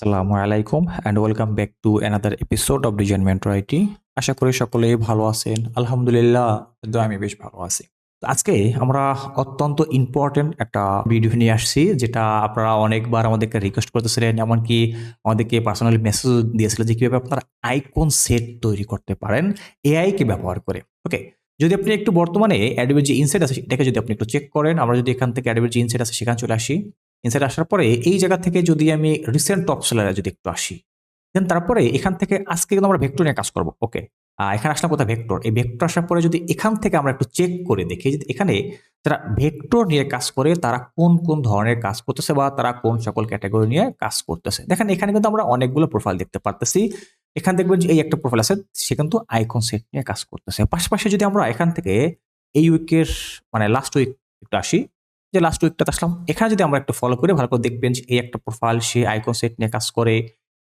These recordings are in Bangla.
আসসালামু আলাইকুম and welcome back to another episode of design mentor IT আশা করি সকলেই ভালো আছেন। আলহামদুলিল্লাহ তো আমি বেশ ভালো আছি। আজকে আমরা অত্যন্ত ইম্পর্টেন্ট একটা ভিডিও নিয়ে আসছি, যেটা আপনারা অনেকবার আমাদেরকে রিকোয়েস্ট করতেছিলেন, এমনকি আমাদেরকে পার্সোনালি মেসেজ দিয়েছিলেন যে কীভাবে আপনারা আইকন সেট তৈরি করতে পারেন এআইকে ব্যবহার করে। ওকে যদি আপনি একটু বর্তমানে অ্যাডোবের যে ইনসাইট আছে এটাকে যদি আপনি একটু চেক করেন, আমরা যদি এখান থেকে অ্যাডোবের যে ইনসাইট আছে, সেখানে চলে আসি। ইনসাইড আসার পরে এই জায়গা থেকে যদি আমি রিসেন্ট টপ সেলারে যদি একটু আসি দেন তারপরে এখান থেকে আজকে কিন্তু আমরা ভেক্টর নিয়ে কাজ করব ওকে এখানে আসলাম কোথায়? ভেক্টর এই ভেক্টর আসার পরে যদি এখান থেকে আমরা একটু চেক করে দেখি যে এখানে যারা ভেক্টর নিয়ে কাজ করে, তারা কোন কোন ধরনের কাজ করতেছে বা তারা কোন সকল ক্যাটাগরি নিয়ে কাজ করতেছে। দেখেন, এখানে কিন্তু আমরা অনেকগুলো প্রোফাইল দেখতে পারতেছি। এখান দেখবেন যে এই একটা প্রোফাইল আছে, সে কিন্তু আইকন সেট নিয়ে কাজ করতেছে। পাশাপাশি যদি আমরা এখান থেকে এই উইকের মানে লাস্ট উইক একটু আসি যে লাস্ট উইকটাতে আসলাম, এখানে যদি আমরা একটু ফলো করি, ভালো করে দেখবেন যে এই একটা প্রোফাইল সে আইকন সেট নিয়ে কাজ করে,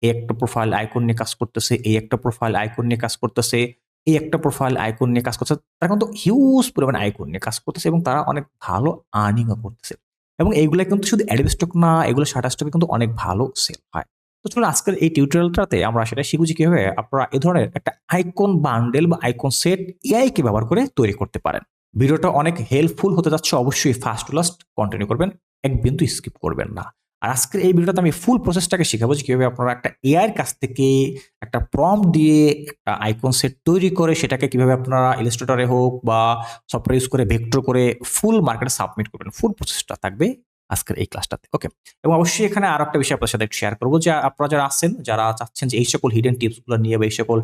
এই একটা প্রোফাইল আইকন নিয়ে কাজ করতেছে, এই একটা প্রোফাইল আইকন নিয়ে কাজ করতেছে, এই একটা প্রোফাইল আইকন নিয়ে কাজ করতেছে, তারা কিন্তু হিউজ পরিমাণে আইকন নিয়ে কাজ করতেছে এবং তারা অনেক ভালো আর্নিংও করতেছে। এবং এইগুলো কিন্তু শুধু অ্যাডোব স্টক না, এগুলো শাটার স্টকে কিন্তু অনেক ভালো সেল হয়। তো চলুন আজকের এই টিউটোরিয়ালটাতে আমরা সেটা শিখব যে কীভাবে আপনারা এ ধরনের একটা আইকন বান্ডেল বা আইকন সেট এআইকে ব্যবহার করে তৈরি করতে পারেন। ভিডিওটা অনেক হেল্পফুল হতে যাচ্ছে, অবশ্যই ফার্স্ট টু লাস্ট কন্টিনিউ করবেন, এক বিন্দু স্কিপ করবেন না। আর আজকের এই ভিডিওটাতে আমি ফুল প্রসেসটাকে শেখাবো যে কীভাবে আপনারা একটা এআইয়ের কাছ থেকে একটা প্রম দিয়ে একটা আইকন সেট তৈরি করে সেটাকে কীভাবে আপনারা ইলাস্ট্রেটরে হোক বা সফটওয়্যার ইউজ করে ভেক্টর করে ফুল মার্কেটে সাবমিট করবেন। ফুল প্রসেসটা থাকবে আজকের এই ক্লাসটাতে ওকে এবং অবশ্যই এখানে আর একটা বিষয় আপনার সাথে শেয়ার করব যে, আপনারা যারা আছেন, যারা চাচ্ছেন যে, এই সকল হিডেন টিপসগুলো নিয়ে বা এই সকল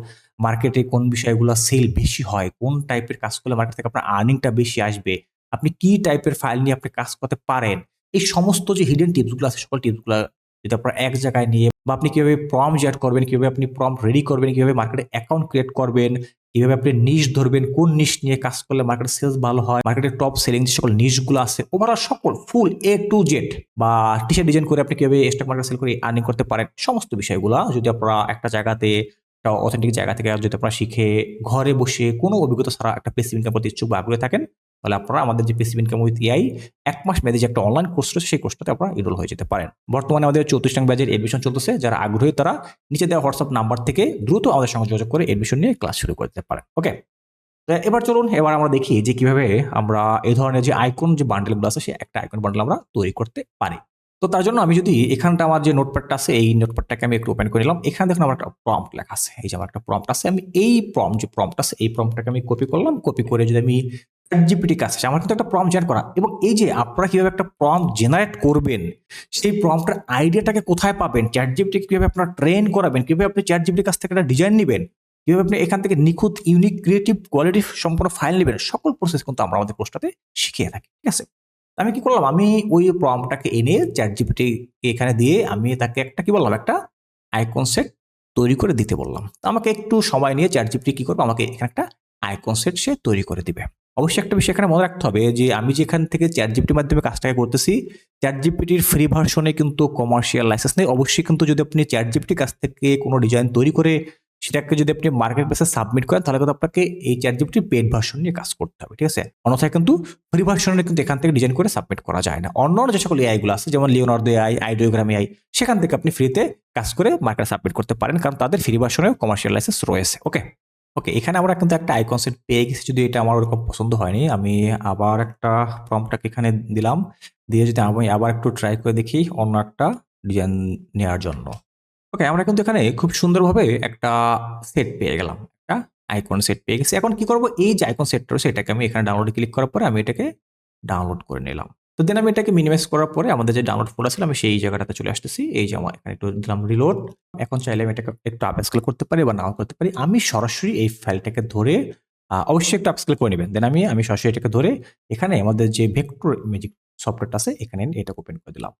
মার্কেটে কোন বিষয়গুলো সেল বেশি হয়, কোন টাইপের কাজ করলে মার্কেট থেকে আপনার আর্নিংটা বেশি আসবে, আপনি কি টাইপের ফাইল নিয়ে আপনি কাজ করতে পারেন, এই সমস্ত যে হিডেন টিপসগুলো আছে, সকল টিপসগুলো যদি আপনারা এক জায়গায় নিয়ে বা আপনি কীভাবে প্রম জেট করবেন, কীভাবে আপনি প্রম রেডি করবেন, কীভাবে মার্কেটে অ্যাকাউন্ট ক্রিয়েট করবেন, কীভাবে আপনি নিশ ধরবেন, কোন নিশ নিয়ে কাজ করলে মার্কেট সেলস ভালো হয় মার্কেটের টপ সেলিং যে সকল নিশগুলো আছে ওভারঅল সকল ফুল এ টু জেড বা টি শার্ট ডিজাইন করে আপনি কীভাবে স্টক মার্কেট সেল করে আর্নিং করতে পারেন, সমস্ত বিষয়গুলো যদি আপনারা একটা জায়গাতে, একটা অথেন্টিক জায়গা থেকে যদি আপনারা শিখে ঘরে বসে কোনো অভিজ্ঞতা ছাড়া একটা পেসিভ করতে ইচ্ছুক বা আগ্রহে থাকেন তাহলে আপনারা আমাদের যে পেসিভ ইনকাম উইথ এআই এক মাস মেয়াদে যে একটা অনলাইন কোর্স রয়েছে, সেই কোর্সটাতে আপনারা এনরোল হয়ে যেতে পারেন। বর্তমানে আমাদের চৌত্রিশ নং ব্যাচের এডমিশন চলতেছে। যারা আগ্রহী, তারা নিচে দেওয়া হোয়াটসঅ্যাপ নাম্বার থেকে দ্রুত আমাদের সঙ্গে যোগাযোগ করে এডমিশন নিয়ে ক্লাস শুরু করতে পারেন। ওকে এবার চলুন, এবার আমরা দেখি যে কীভাবে আমরা এই ধরনের যে আইকন যে বান্ডেলগুলো আছে সে একটা আইকন বান্ডেল আমরা তৈরি করতে পারি। তো তার জন্য আমি যদি এখানটা আমার যে নোটপ্যাডটা আছে, এই নোটপ্যাডটাকে আমি একটু ওপেন করে নিলাম। এখানে দেখুন আমার একটা প্রম্পট লেখা আছে। এই যে আমার একটা প্রম্পট আছে, আমি এই প্রম যে প্রম্পট আছে, এই প্রম্পটটাকে আমি কপি করলাম। কপি করে যদি আমি জিপিটি কাছে আমার কিন্তু একটা প্রম জেনারেট করা। এবং এই যে আপনারা কীভাবে একটা প্রম জেনারেট করবেন, সেই প্রমটার আইডিয়াটাকে কোথায় পাবেন চ্যাট জিপিটি কীভাবে আপনারা ট্রেন করাবেন, কীভাবে আপনি চ্যাট জিপিটির কাছ থেকে একটা ডিজাইন নেবেন, কীভাবে আপনি এখান থেকে নিখুঁত ইউনিক ক্রিয়েটিভ কোয়ালিটি সম্পূর্ণ ফাইল নেবেন, সকল প্রসেস কিন্তু আমরা আমাদের কোর্সটাতে শিখিয়ে থাকি, ঠিক আছে? আমি কি করলাম? আমি ওই প্রমটাকে এনে চ্যাট জিপিটি এখানে দিয়ে আমি তাকে একটা কি বললাম? একটা আইকন সেট তৈরি করে দিতে বললাম। আমাকে একটু সময় নিয়ে চ্যাট জিপিটি কি করব? আমাকে এখানে একটা আইকন সেট সে তৈরি করে দিবে। অবশ্যই একটা বিষয় এখানে মনে রাখতে হবে যে আমি যেখান থেকে চ্যাট জিপিটির মাধ্যমে কাজটাকে করতেছি চ্যাট জিপিটির ফ্রি ভার্সনে কিন্তু কমার্শিয়াল লাইসেন্স নেই। অবশ্যই কিন্তু যদি আপনি চ্যাট জিপিটির কাছ থেকে কোনো ডিজাইন তৈরি করে সেটাকে যদি আপনি মার্কেট প্লেসে সাবমিট করেন, তাহলে কিন্তু আপনাকে এই চ্যাট জিপিটি পেড ভার্সন নিয়ে কাজ করতে হবে, ঠিক আছে? অন্যথায় কিন্তু ফ্রি ভার্সনে কিন্তু এখান থেকে ডিজাইন করে সাবমিট করা যায় না। অন্য যে সকল এআইগুলো আছে, যেমন লিওনার্দো এআই আইডিওগ্রাম এআই সেখান থেকে আপনি ফ্রিতে কাজ করে মার্কেটে সাবমিট করতে পারেন, কারণ তাদের ফ্রি ভার্সনে কমার্শিয়াল লাইসেন্স রয়েছে ওকে ওকে এখানে আমরা কিন্তু একটা আইকন সেট পেয়ে গেছি, যদি এটা আমার ওরকম পছন্দ হয়নি, আমি আবার একটা ফর্মটাকে এখানে দিলাম। দিয়ে যদি আমি আবার একটু ট্রাই করে দেখি অন্য একটা ডিজাইন নেওয়ার জন্য। ওকে আমরা কিন্তু এখানে খুব সুন্দরভাবে একটা সেট পেয়ে গেলাম, একটা আইকন সেট পেয়ে গেছি। এখন কি করব? এই যে আইকন সেটটা রয়েছে, এটাকে আমি এখানে ডাউনলোড ক্লিক করার পরে আমি এটাকে ডাউনলোড করে নিলাম। তো দেন আমি এটাকে মিনিমাইজ করার পরে আমাদের যে ডাউনলোড ফোল্ডার ছিল, আমি সেই জায়গাটাতে চলে আসতেছি। এই যে আমার এখানে একটু দিলাম রিলোড এখন চাইলে আমি এটাকে একটু আপস্কেল করতে পারি বা নাও করতে পারি। আমি সরাসরি এই ফাইলটাকে ধরে অবশ্যই একটু আপস্কেল করে নেবেন। দেন আমি আমি সরাসরি এটাকে ধরে এখানে আমাদের যে ভেক্টর ম্যাজিক সফটওয়্যারটা আছে, এখানে এটা ওপেন করে দিলাম।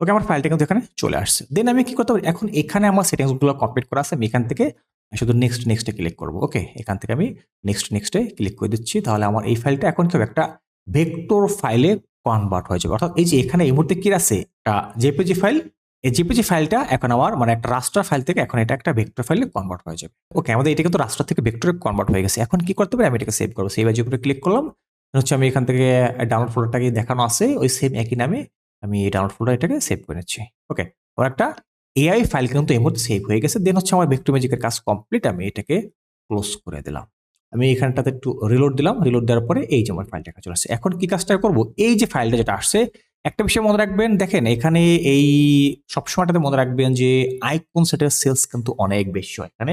ওকে আমার ফাইলটা কিন্তু এখানে চলে আসছে। দেন আমি কি করতে পারি? এখন এখানে আমার সেটিংসগুলো কমপ্লিট করা আছে। আমি এখান থেকে শুধু নেক্সট নেক্সটে ক্লিক করব। ওকে এখান থেকে আমি নেক্সট নেক্সটে ক্লিক করে দিচ্ছি। তাহলে আমার এই ফাইলটা এখন কেউ একটা ভেক্টর ফাইলে কনভার্ট হয়ে যাবে। অর্থাৎ এই যে এখানে এই মুহূর্তে কি আছে? জেপিজি ফাইল এই জেপিজি ফাইলটা এখন আমার মানে একটা রাস্টার ফাইল থেকে এখন এটা একটা ভেক্টর ফাইলে কনভার্ট হয়ে যাবে। ওকে আমাদের এটা কিন্তু রাস্টার থেকে ভেক্টরে কনভার্ট হয়ে গেছে। এখন কি করতে পারি আমি এটাকে সেভ করব। সেভ এর উপরে ক্লিক করলাম। হচ্ছে আমি এখান থেকে ডাউনলোড ফোল্ডারটাকে দেখানো আছে। ওই সেম একই নামে আমি এই ডাউনলোড ফোল্ডার এটাকে সেভ করে নিচ্ছি। ওকে ওর একটা এআই ফাইল কিন্তু এই মুহূর্তে সেভ হয়ে গেছে। দেন হচ্ছে আমার ভেক্টর ম্যাজিকের কাজ কমপ্লিট আমি এটাকে ক্লোজ করে দিলাম। আমি এখানটাতে একটু রিলোড দিলাম রিলোড দেওয়ার পরে এই যে আমার ফাইলটা চলে আসছে। এখন কি কাজটা করব? এই যে ফাইলটা যেটা আসছে, একটা বিষয় মনে রাখবেন, দেখেন এখানে এই সবসময়টাতে মনে রাখবেন যে আইকন সেটের সেলস কিন্তু অনেক বেশি হয়। এখানে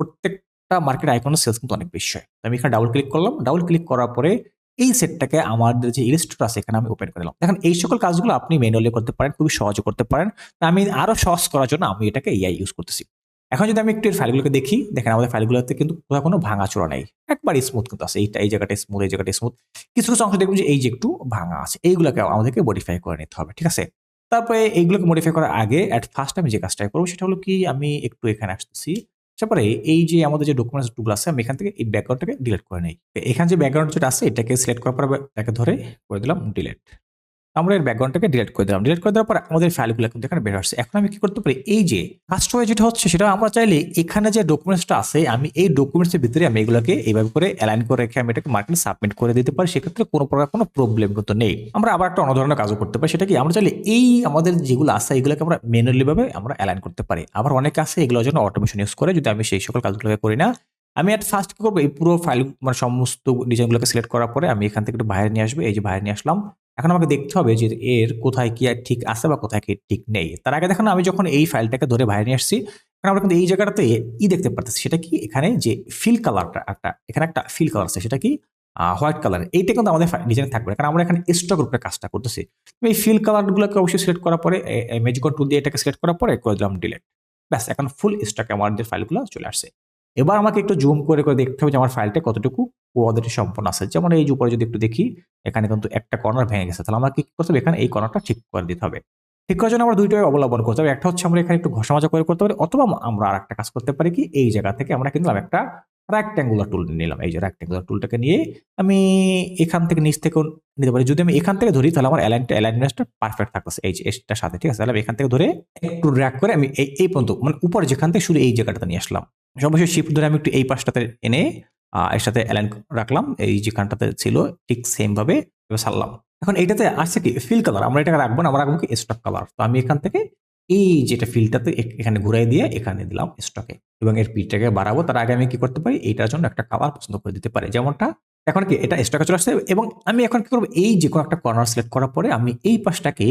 প্রত্যেকটা মার্কেট আইকনের সেলস কিন্তু অনেক বেশি হয়। আমি এখানে ডাবল ক্লিক করলাম ডাবল ক্লিক করার পরে এই সেটটাকে আমাদের যে ইলিস্ট্রেটর আছে, এখানে আমি ওপেন করে দিলাম দেখেন এই সকল কাজগুলো আপনি ম্যানুয়ালি করতে পারেন, খুবই সহজে করতে পারেন। আমি আরও সহজ করার জন্য আমি এটাকে এআই ইউজ করতেছি। এখন যদি আমি একটু ফাইলগুলোকে দেখি, দেখেন আমাদের ফাইলগুলোতে কিন্তু কোথাও কোনো ভাঙাচোরা নেই। একবার স্মুথ কিন্তু আছে। এইটা, এই জায়গাটা স্মুথ এই জায়গাটা স্মুথ কিছু কিছু অংশ দেখবেন যে এই যে একটু ভাঙা আছে। এইগুলোকে আমাদেরকে মডিফাই করে নিতে হবে, ঠিক আছে? তারপরে এইগুলোকে মডিফাই করার আগে অ্যাট ফার্স্ট আমি যে কাজটা করব সেটা হলো কি, আমি একটু এখানে আসতেছি। তারপরে এই যে আমাদের যে ডকুমেন্টস টুল আছে, আমি এখান থেকে এই ব্যাকগ্রাউন্ডটাকে ডিলিট করে নেই। এখানে যে ব্যাকগ্রাউন্ড যেটা আছে, এটাকে সিলেক্ট করার পর ধরে, করে দিলাম ডিলিট আমরা এর ব্যাকগ্রাউন্ডটাকে ডিলিট করে দিলাম। ডিলিট করে দেওয়ার পর আমাদের ফাইলগুলো কিন্তু এখানে বের আসছে। এখন আমি কি করতে পারি? এই যে ফার্স্ট ওয়ে যেটা হচ্ছে সেটা আমরা চাইলে এখানে যে ডকুমেন্টসটা আছে, আমি এই ডকুমেন্টসের ভিতরে আমি এগুলোকে এইভাবে করে অ্যালাইন করে রেখে আমি এটাকে মার্কেটে সাবমিট করে দিতে পারি। সেক্ষেত্রে কোনো প্রকার কোনো প্রবলেম কিন্তু নেই। আমরা আবার একটা অন্য ধরনের কাজও করতে পারি। সেটা কি? আমরা চাইলে এই আমাদের যেগুলো আছে, এগুলোকে আমরা ম্যানুয়ালি ভাবে আমরা অ্যালাইন করতে পারি। আবার অনেকে আছে এগুলোর জন্য অটোমেশন ইউজ করে। যদি আমি সেই সকল কাজগুলোকে করি না, আমি at ফার্স্ট কী করব? এই পুরো ফাইল মানে সমস্ত ডিজাইনগুলোকে সিলেক্ট করার পরে আমি এখান থেকে একটু বাইরে নিয়ে আসব। এই যে বাইরে নিয়ে আসলাম। এখন আমাকে দেখতে হবে যে এর কোথায় কি আর ঠিক আছে বা কোথায় কি ঠিক নেই। তার আগে দেখুন আমি যখন এই ফাইলটাকে ধরে বাইরে নিয়ে আসছি, এখন আমরা কিন্তু এই জায়গাটাতে ই দেখতে পারতেছি, সেটা কি? এখানে যে ফিল কালারটা একটা, এখানে একটা ফিল কালার আছে, সেটা কি? হোয়াইট কালার এইটা কিন্তু আমাদের ডিজাইন থাকবে কারণ আমরা এখানে স্টক গ্রুপের কাজটা করতেছি। এই ফিল কালারগুলোকে অবশ্যই সিলেক্ট করার পরে ম্যাজিক টুল দিয়ে এটাকে সিলেক্ট করার পরে করে দিলাম ডিলেট ব্যাস, এখন ফুল স্টকে আমাদের ফাইলগুলো চলে আসছে। এবার আমাকে একটু জুম করে করে দেখতে হবে যে আমার ফাইলটা কতটুকু কোয়ালিটি সম্পন্ন আছে। যেমন এই যে উপরে যদি একটু দেখি, এখানে কিন্তু একটা কর্নার ভেঙে গেছে। তাহলে আমাকে কি করতে হবে? এখানে এই কর্নারটা ঠিক করে দিতে হবে। ঠিক করার জন্য আমরা দুইটাই অবলম্বন করতে হবে। একটা হচ্ছে আমরা এখানে একটু ঘষা মাজা করে করতে পারি, অথবা আমরা আর একটা কাজ করতে পারি কি, এই জায়গা থেকে আমরা কিন্তু একটা রেক্ট্যাঙ্গুলার টুল নিলাম। এই যে রেক্ট্যাঙ্গুলার টুলটাকে নিয়ে আমি এখান থেকে নিচ থেকেও নিতে পারি। যদি আমি এখান থেকে ধরি, তাহলে আমার অ্যালাইনটা অ্যালাইনমেন্টটা পারফেক্ট থাকতেছে এই যে এটার সাথে, ঠিক আছে? তাহলে এখান থেকে ধরে একটু ড্র্যাক করে আমি এই এই পর্যন্ত মানে উপরে যেখান থেকে শুধু এই জায়গাটাতে নিয়ে আসলাম। সবশেষে শিফট ধরে আমি একটু এই পাশটাতে এনে এর সাথে অ্যালাইন রাখলাম, এই যেখানটাতে ছিল, ঠিক সেম ভাবে এবার সারলাম। এখন এইটাতে আসছে কি? ফিল কালার আমরা এটাকে রাখব না, আমরা রাখব কি? স্টক কালার তো আমি এখান থেকে এই যেটা ফিলটাতে এখানে ঘুরাই দিয়ে এখানে দিলাম স্টকে এবং এর পিঠটাকে বাড়াবো, তার আগে আমি কি করতে পারি? এইটার জন্য একটা কালার পছন্দ করে দিতে পারি। যেমনটা এখন কি? এটা স্টকে চলে আসছে এবং আমি এখন কি করব? এই যে কোনো একটা কর্নার সিলেক্ট করার পরে আমি এই পাশটাকে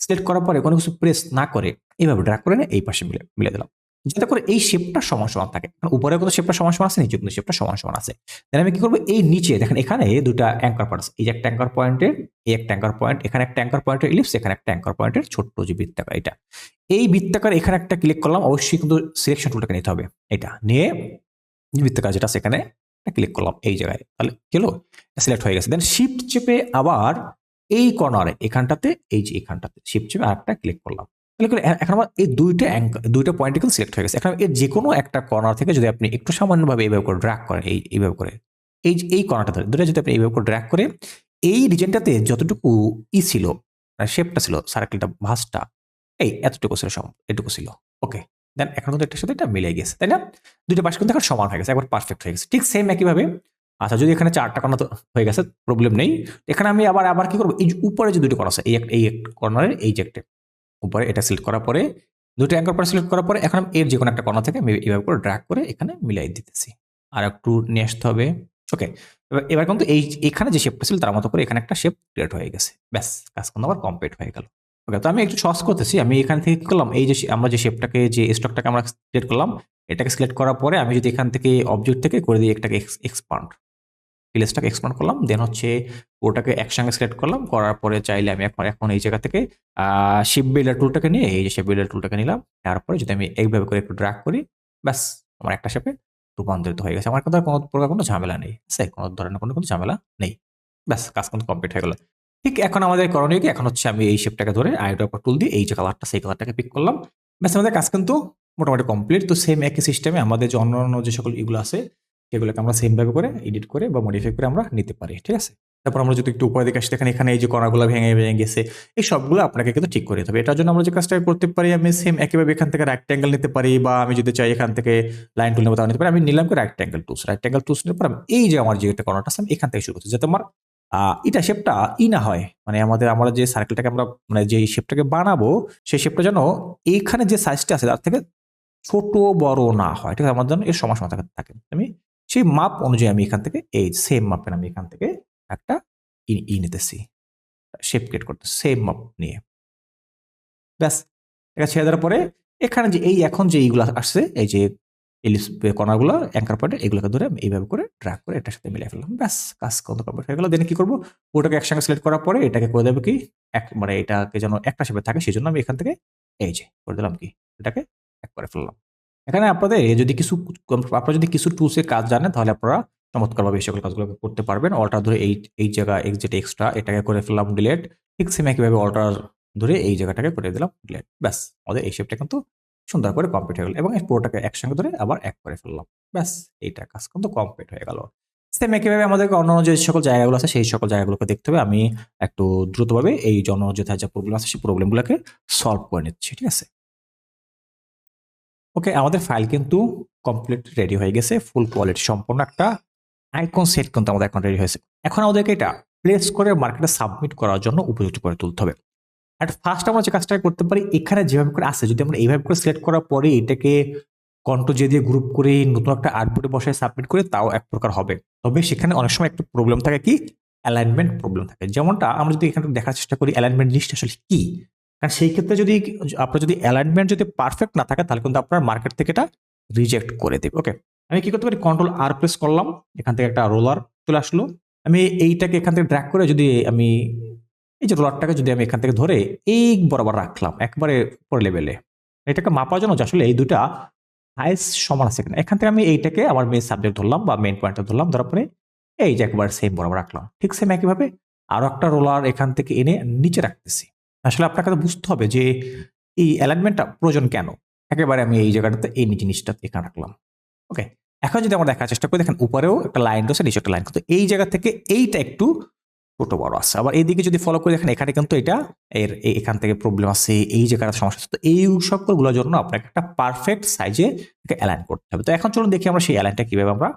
সিলেক্ট করার পরে কোনো কিছু প্রেস না করে এইভাবে ড্রাগ করে নিয়ে এই পাশে মিলে মিলে দিলাম। যাতে করে এই শেপটা সমান সমান থাকে। কারণ উপরে কিন্তু শেপটা সমান সমান আছে, নিচে কিন্তু শেপটা সমান সমান আছে। তাহলে আমি কি করব? এই নিচে, দেখেন এখানে দুটা অ্যাঙ্কার পয়েন্ট এই যে একটা অ্যাঙ্কার পয়েন্টের এই একটা অ্যাঙ্কার পয়েন্ট এখানে একটা অ্যাঙ্কার পয়েন্টের ইলিপস এখানে একটা অ্যাঙ্কার পয়েন্টের ছোট্ট যে বৃত্তাকার এটা। এই বৃত্তাকার এখানে একটা ক্লিক করলাম, অবশ্যই কিন্তু সিলেকশন টুলটাকে নিতে হবে। এটা নিয়ে বৃত্তাকার যেটা সেখানে ক্লিক করলাম এই জায়গায়। তাহলে হলো? সিলেক্ট হয়ে গেছে। দেন শিফট চেপে আবার এই কর্নারে এখানটাতে, এই যে এখানটাতে শিফট চেপে আরেকটা ক্লিক করলাম। তাহলে এখন আমার এই দুইটা দুইটা পয়েন্ট কিন্তু সিলেক্ট হয়ে গেছে। এখন এর যে কোনো একটা কর্নার থেকে যদি আপনি একটু সামান্যভাবে এইভাবে করে ড্র্যাগ করেন, এই এইভাবে করে, এই এই কর্নারটা ধরে দুটো যদি আপনি এইভাবে করে ড্র্যাগ করে এই রিজনটাতে যতটুকু ই ছিল শেপটা ছিল সার্কেলটা ভাঁজটা, এই এতটুকু ছিল সম, এটুকু ছিল ওকে দেন এখন কিন্তু একটার সাথে এটা মিলে গেছে, তাই না? দুইটা পাশ কিন্তু এখন সমান হয়ে গেছে, একবার পারফেক্ট হয়ে গেছে। ঠিক সেম একইভাবে আচ্ছা যদি এখানে চারটা কর্নার তো হয়ে গেছে প্রবলেম নেই। এখানে আমি আবার আবার কি করব? এই উপরে যে দুটো কর্নার আছে, এই একটা এই কর্নারের এই যে একটা উপরে এটা সিলেক্ট করার পরে, দুটো অ্যাঙ্কর পরে সিলেক্ট করার পরে এখন এর যে কোনো একটা কর্নার থেকে আমি এইভাবে করে ড্র্যাগ করে এখানে মিলাই দিতেছি। আর একটু নিয়ে আসতে হবে ওকে এবার কিন্তু এই, এখানে যে শেপটা ছিল তার মতো করে এখানে একটা শেপ ক্রিয়েট হয়ে গেছে। ব্যাস, কাজ কিন্তু আবার কমপ্লিট হয়ে গেল। ওকে তো আমি একটু সস করতেছি, আমি এখান থেকে করলাম, এই যে আমরা যে শেপটাকে যে স্টকটাকে আমরা সিলেক্ট করলাম, এটাকে সিলেক্ট করার পরে আমি যদি এখান থেকে অবজেক্ট থেকে করে দিই একটাকে এক্সপান্ড প্লেসটাকে এক্সপান্ড করলাম দেন হচ্ছে ওটাকে একসঙ্গে সিলেক্ট করলাম, করার পরে চাইলে আমি এখন এখন এই জায়গা থেকে শিপ বিল্ডার টুলটাকে নিয়ে এই যে শিপ বিল্ডার টুলটাকে নিলাম, তারপরে যদি আমি এইভাবে করে একটু ড্রাগ করি, ব্যাস, আমার একটা শেপে রূপান্তরিত হয়ে গেছে। আমার কথা কোনো প্রকার কোনো ঝামেলা নেই সে কোনো ধরনের কোনো কোনো ঝামেলা নেই। ব্যাস, কাজ কিন্তু কমপ্লিট হয়ে গেল। ঠিক এখন আমাদের করণীয় কি? এখন হচ্ছে আমি এই শেপটাকে ধরে আইটা টুল দিয়ে এই যে কালারটা সেই কালারটাকে পিক করলাম। ব্যাস, আমাদের কাজ কিন্তু মোটামুটি কমপ্লিট তো সেম একই সিস্টেমে আমাদের যে অন্য অন্য যে সকল এগুলো আছে সেগুলোকে আমরা সেম ভাবে করে এডিট করে বা মডিফাই করে আমরা নিতে পারি, ঠিক আছে? তারপর আমরা যদি একটু উপরে দিকে আসি, দেখেন এখানে এই যে কণাগুলো ভেঙে ভেঙে গেছে, এই সবগুলো আপনাকে কিন্তু ঠিক করে দিতে হবে। এটার জন্য আমরা যে কাজটা করতে পারি, আমি সেম একইভাবে এখান থেকে রেক্ট্যাঙ্গেল নিতে পারি বা আমি যদি চাই এখান থেকে লাইন টুল নেব তাও নিতে পারি। আমি নিলাম কি রেক্ট্যাঙ্গেল টুলস রেক্ট্যাঙ্গেল টুলস নিতে পারি এই যে আমার যে একটা কর্নারটা আছে, আমি এখান থেকে শুরু করছি, যাতে আমার এটা শেপটা ই না হয়। মানে আমাদের, আমরা যে সার্কেলটাকে আমরা মানে যে শেপটাকে বানাবো, সেই শেপটা যেন এইখানে যে সাইজটা আছে, তার থেকে ছোট বড় না হয়, ঠিক আছে? আমার জন্য এর থাকে- থাকে। আমি সেই মাপ অনুযায়ী আমি এখান থেকে, এই সেম মাপের আমি এখান থেকে একটা ই নিতেছি। শেপ ক্রিয়েট করতে সেম মাপ নিয়ে। ব্যাস, এটা ছেড়ে দেওয়ার পরে এখানে যে এই এখন যে এইগুলো আসছে, এই যে এলিপস কর্নারগুলো অ্যাঙ্কার পয়েন্টে এগুলোকে ধরে আমি এইভাবে করে ড্রাগ করে এটার সাথে মিলিয়ে ফেললাম। ব্যাস, কাজ কত কমপ্লিট হয়ে গেল। দেন কি করব? ওটাকে একসঙ্গে সিলেক্ট করার পরে এটাকে করে দেবে কি? এক মানে এটাকে যেন একটা শেপে থাকে সেই জন্য আমি এখান থেকে এই যে করে দিলাম কি? এটাকে এক করে ফেললাম। এখানে আপনাদের যদি কিছু আপনারা যদি কিছু টুলসের কাজ জানেন, তাহলে আপনারা চমৎকারভাবে এই সকল কাজগুলো করতে পারবেন। অল্টার ধরে এই এই জায়গা এক্সিট এক্সট্রা এটাকে করে ফেললাম ডিলেট ঠিক সেম একইভাবে অল্টার ধরে এই জায়গাটাকে করে দিলাম ডিলেট ব্যাস। আমাদের এই শেপটা কিন্তু সুন্দর করে কমপ্লিট হয়ে গেল। এবং এই পুরোটাকে একসঙ্গে ধরে আবার এক করে ফেললাম, ব্যাস। এইটা কাজ কিন্তু কমপ্লিট হয়ে গেল। সেম একইভাবে আমাদেরকে অন্য যে সকল জায়গাগুলো আছে, সেই সকল জায়গাগুলোকে দেখতে হবে। আমি একটু দ্রুতভাবে এই জন যেথায় যা প্রবলেম আছে, সেই প্রবলেমগুলোকে সলভ করে নিচ্ছি, ঠিক আছে? ওকে আমাদের ফাইল কিন্তু কমপ্লিট রেডি হয়ে গেছে ফুল কোয়ালিটি সম্পূর্ণ একটা আইকন সেট কিন্তু আমাদের এখন রেডি হয়েছে। এখন আমাদেরকে এটা প্লেস করে মার্কেটে সাবমিট করার জন্য উপযুক্ত করে তুলতে হবে। অ্যাট ফার্স্ট আমরা যে কাজটা করতে পারি, এখানে যেভাবে করে আসে, যদি আমরা এইভাবে করে সিলেক্ট করার পরে এটাকে কন্ট্রো যে দিয়ে গ্রুপ করে নতুন একটা আর্টবোর্ডে বসায় সাবমিট করে, তাও এক প্রকার হবে। তবে সেখানে অনেক সময় একটা প্রবলেম থাকে কি? অ্যালাইনমেন্ট প্রবলেম থাকে। যেমনটা আমরা যদি এখানে দেখার চেষ্টা করি অ্যালাইনমেন্ট জিনিসটা আসলে কি? কারণ সেই ক্ষেত্রে যদি আপনার যদি অ্যালাইনমেন্ট যদি পারফেক্ট না থাকে, তাহলে কিন্তু আপনার মার্কেট থেকে এটা রিজেক্ট করে দেবে ওকে আমি কি করতে পারি? কন্ট্রোল আর প্রেস করলাম, এখান থেকে একটা রোলার চলে আসলো। আমি এইটাকে এখান থেকে ড্র্যাক করে যদি আমি, এই যে রোলারটাকে যদি আমি এখান থেকে ধরে এই বরাবর রাখলাম, একবারে উপর লেভেলে এটাকে মাপার জন্য আসলে এই দুটা হাইস সমান আছে কিনা। এখান থেকে আমি এইটাকে আমার মেন সাবজেক্ট ধরলাম বা মেন পয়েন্টটা ধরলাম, ধরার পরে এই যে একবার সেম বরাবর রাখলাম। ঠিক সেম একইভাবে আরও একটা রোলার এখান থেকে এনে নিচে রাখতেছি। আসলে আপনাকে তো বুঝতে হবে যে এই অ্যালাইনমেন্টটা প্রয়োজন কেন? একেবারে আমি এই জায়গাটাতে এই জিনিসটা এখানে রাখলাম। ওকে এখন যদি আমরা দেখার চেষ্টা করি, দেখেন উপরেও একটা লাইন রয়েছে, নিচে একটা লাইন কিন্তু এই জায়গা থেকে এইটা একটু ছোট বড় আছে। আবার এইদিকে যদি ফলো করে, দেখেন এখানে কিন্তু এটা এর এখান থেকে প্রবলেম আছে, এই জায়গাটা সমস্যা আছে। তো এই সকলগুলোর জন্য আপনাকে একটা পারফেক্ট সাইজে অ্যালাইন করতে হবে। তো এখন চলুন দেখি আমরা সেই অ্যালাইনটা কীভাবে আমরা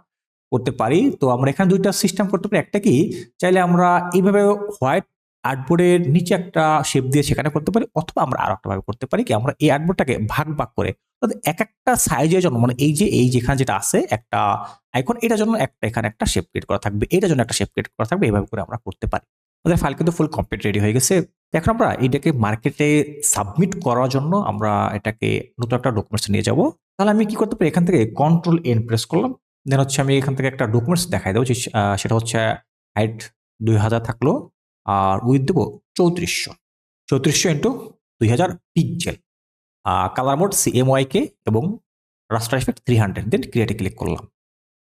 করতে পারি। তো আমরা এখানে দুইটা সিস্টেম করতে পারি। একটা কি, চাইলে আমরা এইভাবে হোয়াইট আর্টবোর্ডের নিচে একটা শেপ দিয়ে সেখানে করতে পারি, অথবা আমরা আর একটাভাবে করতে পারি কি, আমরা এই আর্টবোর্ডটাকে ভাগ ভাগ করে এক একটা সাইজের জন্য মানে এই যে, এই যেখানে যেটা আছে, একটা আইকন এটার জন্য একটা এখানে একটা শেপ ক্রিয়েট করা থাকবে এটার জন্য একটা শেপ ক্রিয়েট করা থাকবে এইভাবে করে আমরা করতে পারি। আমাদের ফাইল কিন্তু ফুল কমপ্লিট রেডি হয়ে গেছে। এখন আমরা এটাকে মার্কেটে সাবমিট করার জন্য আমরা এটাকে নতুন একটা ডকুমেন্টস নিয়ে যাব। তাহলে আমি কি করতে পারি? এখান থেকে কন্ট্রোল এন প্রেস করলাম দেন হচ্ছে আমি এখান থেকে একটা ডকুমেন্টস দেখাই দেবো সেটা হচ্ছে হাইট দুই হাজার থাকল। আর উইথ দেবো চৌত্রিশশো। চৌত্রিশশো ইন্টু দুই হাজার পিকজেল কালার মোড কে এবং raster effect three hundred then ক্রিয়েটে click করলাম।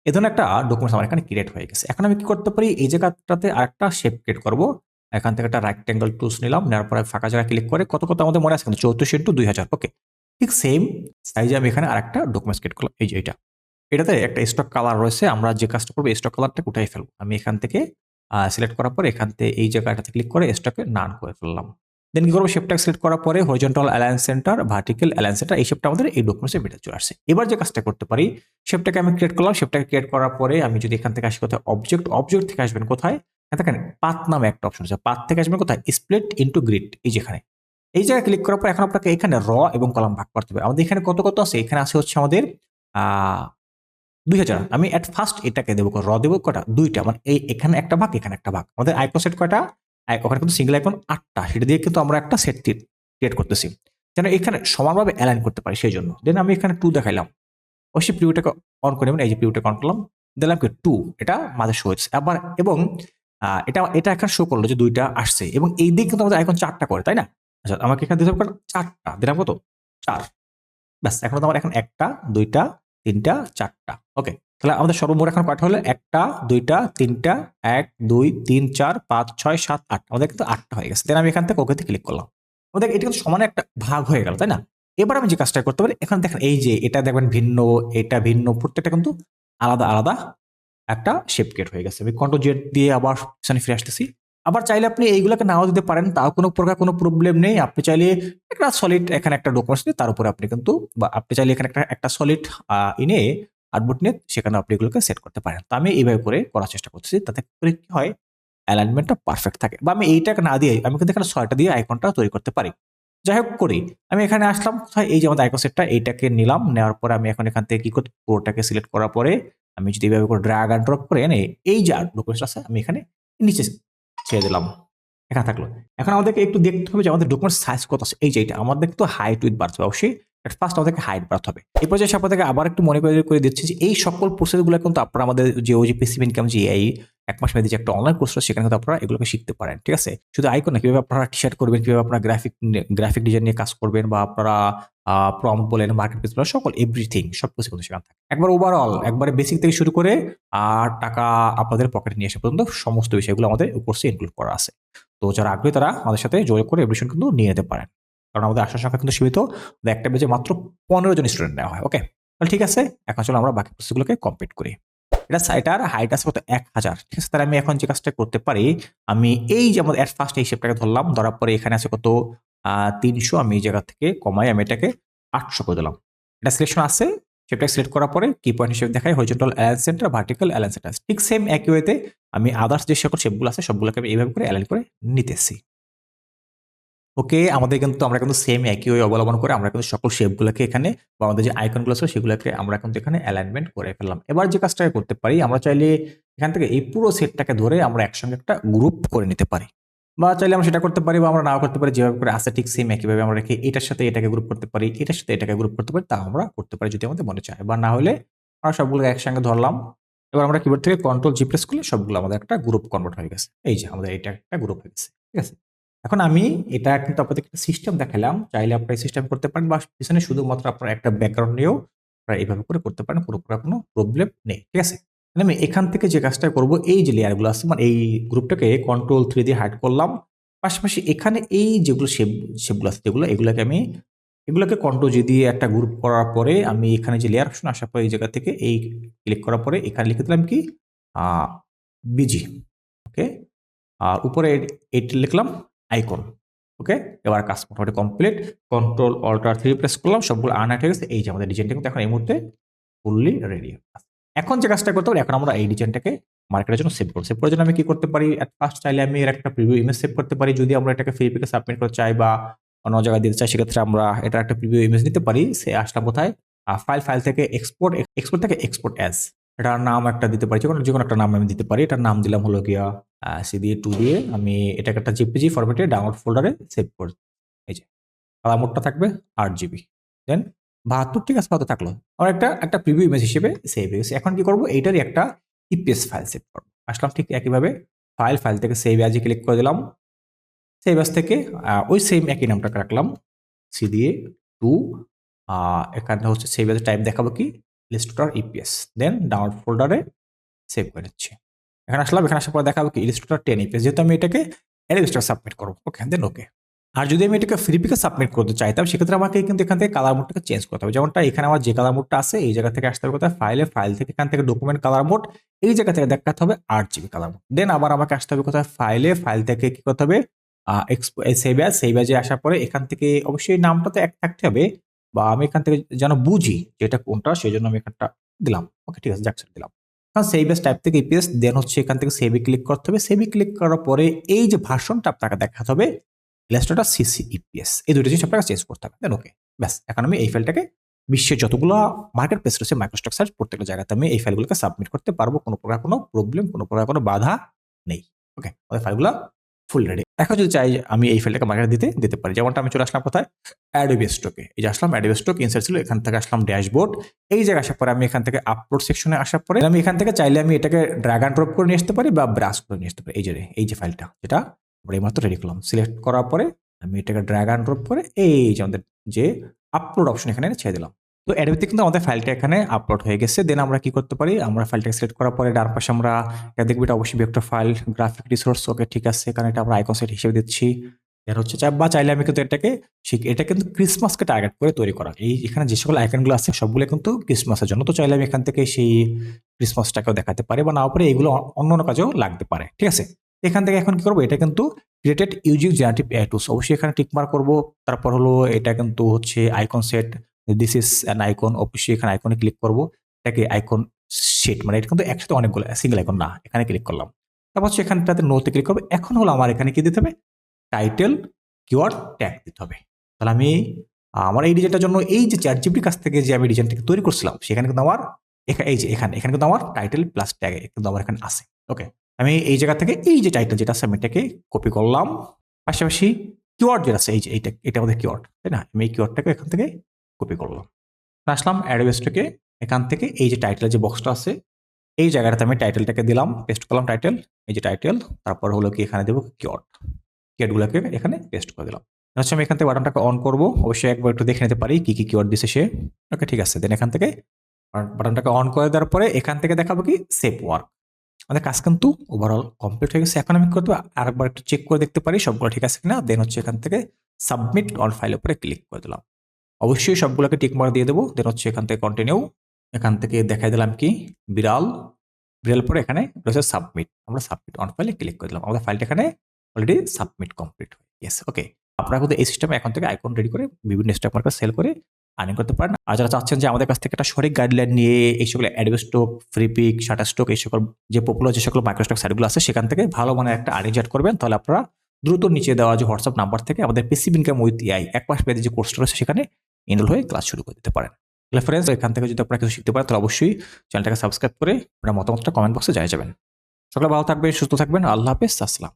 এ ধরনের একটা ডকুমেন্টস আমার এখানে ক্রিয়েট হয়ে গেছে। এখন আমি কি করতে পারি? এই জায়গাটাতে আরেকটা শেপ ক্রিয়েট করব। এখান থেকে একটা রাইট অ্যাঙ্গেল টুলস নিলাম। নেওয়ার পরে ফাঁকা জায়গা ক্লিক করে কত কত আমাদের মনে আছে? কিন্তু চৌত্রিশ ইন্টু দুই হাজার ওকে ঠিক সেম সাইজে আমি এখানে আরেকটা ডকুমেন্টস ক্রিয়েট করলাম। এই যে এটা। এটাতে একটা স্টক কালার রয়েছে। আমরা যে কাজটা করব স্টক কালারটা উঠাই ফেলব। আমি এখান থেকে সিলেক্ট করার পরে এখান থেকে এই জায়গাটাতে ক্লিক করে স্টকে নান করে ফেললাম। দেন কি করব? শেপটা সিলেক্ট করার পরে horizontal alliance centre vertical alliance centre এই শেপটা আমাদের এই ডকুমেন্টসের ভিতরে চলে আসছে। এবার যে কাজটা করতে পারি শেপটাকে আমি ক্রিয়েট করলাম শেপটাকে ক্রিয়েট করার পরে আমি যদি এখান থেকে আসি কোথায়? অবজেক্ট অবজেক্ট থেকে আসবেন কোথায়? দেখেন পাত নামে একটা অপশন আছে। পাত থেকে আসবেন কোথায়? স্প্লিট ইন্টু গ্রিড এই যেখানে। এই জায়গায় ক্লিক করার পর এখন আপনাকে এখানে র এবং কলাম ভাগ করতে হবে। আমাদের এখানে কত কত আছে? এখানে আছে হচ্ছে আমাদের দুই হাজার। আমি অ্যাট ফার্স্ট এটাকে দেবো র দেবো কটা? দুইটা। মানে এই এখানে একটা ভাগ, এখানে একটা ভাগ। আমাদের আইকন সেট কয়টা? ওখানে কিন্তু সিঙ্গেল আইকন আটটা। সেটা দিয়ে কিন্তু আমরা একটা সেট ক্রিয়েট করতেছি। যেন এখানে সমানভাবে অ্যালাইন করতে পারি সেই জন্য। দেন আমি এখানে টু দেখাইলাম। অবশ্যই প্রিউটাকে অন করে নেবেন। এই যে প্রিউটাকে অন করলাম। দিলাম কি টু এটা মাঝে শো হচ্ছে আবার এবং এটা এটা এখানে শো করল যে দুইটা আসছে। এবং এই দিক কিন্তু আমাদের আইকন চারটা করে, তাই না? আচ্ছা আমাকে এখানে দিতে হবে চারটা। দিলাম কত? চার। ব্যাস, এখন তো আমার এখন একটা, দুইটা তিনটা, চারটা। ওকে তাহলে আমাদের সর্বমোট এখন কয়টা হলো একটা, দুইটা, তিনটা, এক, দুই, তিন, চার, পাঁচ, ছয়, সাত, আট। আমাদের কিন্তু আটটা হয়ে গেছে। দেন আমি এখান থেকে ওকেতে ক্লিক করলাম। আমাদের এটা কিন্তু সমানে একটা ভাগ হয়ে গেল, তাই না? এবার আমি যে কাজটা করতে পারি, এখন দেখেন এই যে এটা দেখবেন ভিন্ন, এটা ভিন্ন, প্রত্যেকটা কিন্তু আলাদা আলাদা একটা শেপ ক্রিয়েট হয়ে গেছে। আমি কন্ট্রোল জেড দিয়ে আবার পিছনে ফিরে আসতেছি। আবার চাইলে আপনি এইগুলোকে নাও দিতে পারেন, তাও কোনো প্রকার কোনো প্রবলেম নেই। আপনি চাইলে একটা সলিড এখানে একটা ডকুমেন্টস নিয়ে, তার উপরে আপনি কিন্তু বা আপনি চাইলে এখানে একটা একটা সলিড ইনে আর্টবোর্ড নিয়ে সেখানে আপনি এগুলোকে সেট করতে পারেন। তো আমি এইভাবে করে করার চেষ্টা করতেছি, তাতে করে কি হয় অ্যালাইনমেন্টটা পারফেক্ট থাকে। বা আমি এইটাকে না দিয়ে আমি কিন্তু এখানে ছয়টা দিয়ে আইকনটা তৈরি করতে পারি। যাই হোক করি, আমি এখানে আসলাম কোথায় এই যে আমাদের আইকন সেটটা এইটাকে নিলাম, নেওয়ার পরে আমি এখন এখান থেকে কি করতে পুরোটাকে সিলেক্ট করার পরে আমি যদি এইভাবে করে ড্রাগ অ্যান্ড ড্রপ করে এনে, এই যে ডকুমেন্টস আছে, আমি এখানে নিচে ছেড়ে দিলাম। একা থাকল। এখন আমাদেরকে একটু দেখতে হবে যে আমাদের ডকুমেন্ট সাইজ কত আছে। এই যে এটা, আমাদের তো হাইট উইথ বাড়ছে। অবশ্যই ফার্স্ট আমাদেরকে হাইট বাড়তে হবে। এরপর যে আপনাদেরকে আবার একটু মনে করে করে দিচ্ছি যে এই সকল প্রসেসগুলো কিন্তু আপনারা আমাদের যে ওই যে পেসিভ ইনকাম যে এই এক মাস মেয়াদি যে একটা অনলাইন কোর্স সেখানে কিন্তু আপনারা এগুলোকে শিখতে পারেন, ঠিক আছে? শুধু আইকন না, কীভাবে আপনারা টি শার্ট করবেন, কীভাবে আপনারা গ্রাফিক গ্রাফিক ডিজাইন নিয়ে কাজ করবেন বা আপনারা প্রম বলেন মার্কেট প্লেস বলেন, সকল এভরিথিং সব কিছু কিন্তু সেখানে থাকে। একবার ওভারঅল একবারে বেসিক থেকে শুরু করে আর টাকা আপনাদের পকেটে নিয়ে আসা পর্যন্ত সমস্ত বিষয়গুলো আমাদের কোর্সে ইনক্লুড করা আছে। তো যারা আগ্রহী তারা আমাদের সাথে যোগাযোগ করে এডমিশন কিন্তু নিয়ে নিতে পারেন। কারণ আমাদের আসার সংখ্যা কিন্তু সীমিত একটা বেজে মাত্র পনেরো জন স্টুডেন্ট নেওয়া হয় ওকে তাহলে ঠিক আছে, এখন চলো আমরা বাকি প্রসেসগুলোকে কমপ্লিট করি। এটা সাইটার হাইট আছে কত এক হাজার, ঠিক আছে? তাহলে আমি এখন যে কাজটা করতে পারি, আমি এই যে আমাদের অ্যাট ফার্স্ট শেপটাকে ধরলাম, ধরার পরে এখানে আছে কত? তিনশো, আমি এই জায়গা থেকে কমাই, আমি এটাকে আটশো করে দিলাম। এটা সিলেকশন আছে সেটাকে সিলেক্ট করার পরে কি পয়েন্ট হিসেবে দেখায় horizontal align centre vertical align centre ঠিক সেম একই ওয়েতে আমি আদার্স যে সকল শেপগুলো আছে, সবগুলোকে আমি এইভাবে করে অ্যালাইন করে নিতেছি। ওকে, আমাদের কিন্তু, আমরা কিন্তু সেম একই ওই অবলম্বন করে আমরা কিন্তু সকল শেপগুলোকে এখানে বা আমাদের যে আইকনগুলো আছে সেগুলোকে আমরা কিন্তু এখানে অ্যালাইনমেন্ট করে ফেললাম। এবার যে কাজটাকে করতে পারি, আমরা চাইলে এখান থেকে এই পুরো সেটটাকে ধরে আমরা একসঙ্গে একটা গ্রুপ করে নিতে পারি। বা চাইলে আমরা সেটা করতে পারি বা আমরা নাও করতে পারি, যেভাবে করে আছে ঠিক সেম একইভাবে আমরা রেখে এটার সাথে এটাকে গ্রুপ করতে পারি, এটার সাথে এটাকে গ্রুপ করতে পারি, তা আমরা করতে পারি যদি আমাদের মনে চায়। বা না হলে আমরা সবগুলো একসঙ্গে ধরলাম। এবার আমরা কিবোর্ড থেকে কন্ট্রোল জি প্রেস করলে সবগুলো আমাদের একটা গ্রুপ কনভার্ট হয়ে গেছে। এই যে আমাদের এটা একটা গ্রুপ হয়ে গেছে। ঠিক আছে? এখন আমি এটা কিন্তু আপনাদের একটা সিস্টেম দেখালাম। চাইলে আপনারা সিস্টেম করতে পারেন বা পিছনে শুধুমাত্র আপনার একটা ব্যাকগ্রাউন্ড নিয়েও আপনারা এইভাবে করে করতে পারেন, কোনো কোনো প্রবলেম নেই, ঠিক আছে? আমি এখান থেকে যে কাজটা করব, এই যে লেয়ারগুলো আছে মানে এই গ্রুপটাকে কন্ট্রোল থ্রি দিয়ে হাইড করলাম। পাশাপাশি এখানে এই যেগুলো শেপ শেপগুলো আছে, যেগুলো, এগুলোকে আমি, এগুলোকে কন্ট্রোল দিয়ে একটা গ্রুপ করার পরে আমি এখানে যে লেয়ার অপশন আসার পরে এই জায়গা থেকে এই ক্লিক করার পরে এখানে লিখে দিলাম কি? বিজি ওকে আর উপরে এইটা লিখলাম আইকন ওকে এবার কাজ মোটামুটি complete control alter three press করলাম, সবগুলো আন হয়ে গেছে। এই যে আমাদের ডিজাইনটা কিন্তু এখন এই মুহূর্তে ফুললি রেডি এখন যে কাজটা করতে পারি, এখন আমরা এই ডিজাইনটাকে মার্কেটের জন্য সেভ করব। সেভ করার জন্য আমি কি করতে পারি? ফার্স্ট চাইলে আমি এর একটা প্রিভিউ ইমেজ সেভ করতে পারি। যদি আমরা এটাকে ফেসবুকে সাবমিট করতে চাই বা অন্য জায়গায় দিতে চাই, সেক্ষেত্রে আমরা এটা একটা প্রিভিউ ইমেজ নিতে পারি। সে আসলাম কোথায়? ফাইল ফাইল থেকে এক্সপোর্ট এক্সপোর্ট থেকে এক্সপোর্ট অ্যাজ এটার নাম একটা দিতে পারি যে কোনো যে কোনো একটা নাম আমি দিতে পারি। এটার নাম দিলাম হলো গিয়া সি দিয়ে টু দিয়ে আমি এটাকে একটা জিপিজি ফরম্যাটে ডাউনলোড ফোল্ডারে সেভ করে এই যে কালার মোডটা থাকবে আট জিবি দেন বাহাত্তর ঠিক আছে থাকল। আমার একটা একটা প্রিভিউ ইমেজ হিসেবে সেভ হয়ে গেছে। এখন কি করব? এইটারই একটা ইপিএস ফাইল সেভ করব। আসলাম ঠিক একইভাবে ফাইল ফাইল থেকে সেভ আজই ক্লিক করে দিলাম। সেভ আজ থেকে ওই সেম একই নামটাকে রাখলাম। সি দিয়ে টু এখানে হচ্ছে সেভ আজ টাইপ দেখাবো কি? ইলিস্ট্রেটর ইপিএস দেন ডাউনলোড ফোল্ডারে সেভ করে নিচ্ছি। এখানে আসলাম, এখানে আসার পর দেখাবো কি ইলিস্ট্রেটর টেন ইপিএস যেহেতু আমি এটাকে অ্যাডমিস্টার সাবমিট করব। ওকে দেন ওকে আর যদি আমি এটাকে ফ্রি পিকে সাবমিট করতে চাইতাম সেক্ষেত্রে আমাকে কিন্তু এখান থেকে কালার মোডটাকে চেঞ্জ করতে হবে। যেমনটা এখানে আমার যে কালার মোডটা আছে, এই জায়গা থেকে আসতে হবে কোথায়? ফাইলে ফাইল থেকে, এখান থেকে ডকুমেন্ট কালার মোড এই জায়গা থেকে দেখাতে হবে আট জিবি কালার মোড দেন আবার আমাকে আসতে হবে কোথায়? ফাইলে ফাইল থেকে কি করতে হবে? সেভ অ্যাজ সেভ আসার পরে এখান থেকে অবশ্যই নামটা তো এক থাকতে হবে বা আমি এখান থেকে যেন বুঝি যে এটা কোনটা, সেই জন্য আমি এখানটা দিলাম। ওকে ঠিক আছে, যাক দিলাম। কারণ সেই এস টাইপ থেকে ইপিএস দেন হচ্ছে এখান থেকে সেভে ক্লিক করতে হবে। সেভি ক্লিক করার পরে এই যে ভার্সনটা আপনাকে দেখাতে হবে ইলাস্ট্রেটর সিসি ইপিএস এই দুটো জিনিস আপনাকে চেঞ্জ করতে হবে। দেন ওকে ব্যাস, এখন আমি এই ফাইলটাকে বিশ্বের যতগুলো মার্কেট প্লেস রয়েছে মাইক্রোস্টক সার্চ প্রত্যেকটা জায়গাতে আমি এই ফাইলগুলোকে সাবমিট করতে পারব। কোনো প্রকার কোনো প্রবলেম কোনো প্রকার কোনো বাধা নেই। ওকে আমাদের ফাইলগুলো ফুল রেডি এখন যদি চাই আমি এই ফাইলটাকে মার্কেট দিতে দিতে পারি। যেমনটা আমি চলে আসলাম কোথায়? অ্যাডোবি স্টকে এই যে আসলাম অ্যাডোবি স্টক ইনসার্ট ছিল, এখান থেকে আসলাম ড্যাশবোর্ড এই জায়গায় আসার পরে আমি এখান থেকে আপলোড সেকশনে আসার পরে আমি এখান থেকে চাইলে আমি এটাকে ড্রাগ অ্যান্ড ড্রপ করে নিয়ে আসতে পারি বা ব্রাশ করে নিয়ে আসতে পারি। এই যে এই যে ফাইলটা যেটা আমরা এই মাত্র রেডি করলাম। সিলেক্ট করার পরে আমি এটাকে ড্র্যাগ অ্যান্ড ড্রপ করে এই যে আমাদের যে আপলোড অপশন এখানে ছেড়ে দিলাম। তো অ্যাডোবিতে কিন্তু আমাদের ফাইলটা এখানে আপলোড হয়ে গেছে। দেন আমরা কি করতে পারি? আমরা ফাইলটা সিলেক্ট করার পরে ডান পাশে আমরা এটা দেখবি এটা অবশ্যই একটা ফাইল গ্রাফিক রিসোর্স ওকে ঠিক আছে। কারণ এটা আমরা আইকন সেট হিসেবে দিচ্ছি। এর হচ্ছে বা চাইলে আমি কিন্তু এটাকে এটা কিন্তু ক্রিসমাসকে টার্গেট করে তৈরি করা। এই এখানে যে সকল আইকনগুলো আছে, সবগুলো কিন্তু ক্রিসমাসের জন্য। তো চাইলে আমি এখান থেকে সেই ক্রিসমাসটাকেও দেখাতে পারি বা না পারে, এগুলো অন্য অন্য কাজেও লাগতে পারে। ঠিক আছে? এখান থেকে এখন কি করব? এটা কিন্তু ক্রিয়েটেড ইউজিং জেনারেটিভ এ টুস অবশ্যই এখানে টিকমার করব। তারপর হলো এটা কিন্তু হচ্ছে icon set this is an icon অবশ্যই এখানে আইকনে ক্লিক করব। এটাকে আইকন সেট মানে এটা কিন্তু একসাথে অনেকগুলো সিঙ্গেল আইকন না, এখানে ক্লিক করলাম। তারপর হচ্ছে এখানটাতে নোতে ক্লিক করবে। এখন হলো আমার এখানে কি দিতে হবে? টাইটেল কিওয়ার্ড ট্যাগ দিতে হবে। তাহলে আমি, আমার এই ডিজাইনটার জন্য এই যে চার জিপির কাছ থেকে যে আমি ডিজাইনটাকে তৈরি করছিলাম, সেখানে কিন্তু আমার এই যে, এখানে এখানে কিন্তু আমার টাইটেল প্লাস ট্যাগ কিন্তু আমার এখানে আছে। ওকে আমি এই জায়গা থেকে এই যে টাইটেল যেটা আছে, আমি এটাকে কপি করলাম। পাশাপাশি কিওয়ার্ড যেটা আছে, এই যে, এইটা, এটা আমাদের কিওয়ার্ড তাই না? আমি এই কিওয়ার্ডটাকে এখান থেকে কপি করলাম। আসলাম অ্যাডোবেসটাকে এখান থেকে এই যে টাইটেলের যে বক্সটা আছে, এই জায়গাটাতে আমি টাইটেলটাকে দিলাম পেস্ট করলাম টাইটেল এই যে টাইটেল তারপর হলো কি এখানে দেবো কিওয়ার্ড কিওয়ার্ডগুলোকে এখানে পেস্ট করে দিলাম। হচ্ছে আমি এখান থেকে বাটনটাকে অন করব, অবশ্যই একবার একটু দেখে নিতে পারি কি কি কিওয়ার্ড দিছে সে। ওকে ঠিক আছে দেন এখান থেকে বাটনটাকে অন করে দেওয়ার পরে এখান থেকে দেখাবো কি সেভ ওয়ার্ক আমাদের কাজ কিন্তু ওভারঅল কমপ্লিট হয়ে গেছে, এখন আমি করতে আরেকবার একটু চেক করে দেখতে পারি সবগুলো ঠিক আছে কিনা দেন হচ্ছে এখান থেকে সাবমিট অন ফাইল উপরে ক্লিক করে দিলাম। অবশ্যই সবগুলোকে টিক মার্ক দিয়ে দেবো। দেন হচ্ছে এখান থেকে কন্টিনিউ এখান থেকে দেখাই দিলাম কি? বিড়াল। বিড়াল পরে এখানে রয়েছে সাবমিট আমরা সাবমিট অন ফাইলে ক্লিক করে দিলাম। আমাদের ফাইলটা এখানে অলরেডি সাবমিট কমপ্লিট গেছে। ওকে আপনারা কিন্তু এই সিস্টেমে এখন থেকে আইকন রেডি করে বিভিন্ন স্টক মার্কেট সেল করে আর্নিং করতে পারেন। আর যারা চাচ্ছেন যে আমাদের কাছ থেকে একটা সঠিক গাইডলাইন নিয়ে এই সকল Adobe Stock Freepik Shutterstock এই সকল যে পপুলার যে সকল মাইক্রোস্টক সাইটগুলো আছে, সেখান থেকে ভালো মানের একটা আর্নিং জেট করবেন। তাহলে আপনারা দ্রুত নিচে দেওয়া যে হোয়াটসঅ্যাপ নাম্বার থেকে আমাদের পেসিভ ইনকাম উইথ এআই এক মাস পেতে যে কোর্সটা রয়েছে সেখানে এনরোল হয়ে ক্লাস শুরু করে দিতে পারেন। তাহলে ফ্রেন্ডস এখান থেকে যদি আপনারা কিছু শিখতে পারেন, তাহলে অবশ্যই চ্যানেলটাকে সাবস্ক্রাইব করে আপনার মতামতটা কমেন্ট বক্সে জানিয়ে যাবেন। সকলে ভালো থাকবেন, সুস্থ থাকবেন, আল্লাহ হাফেজ, আসসালাম।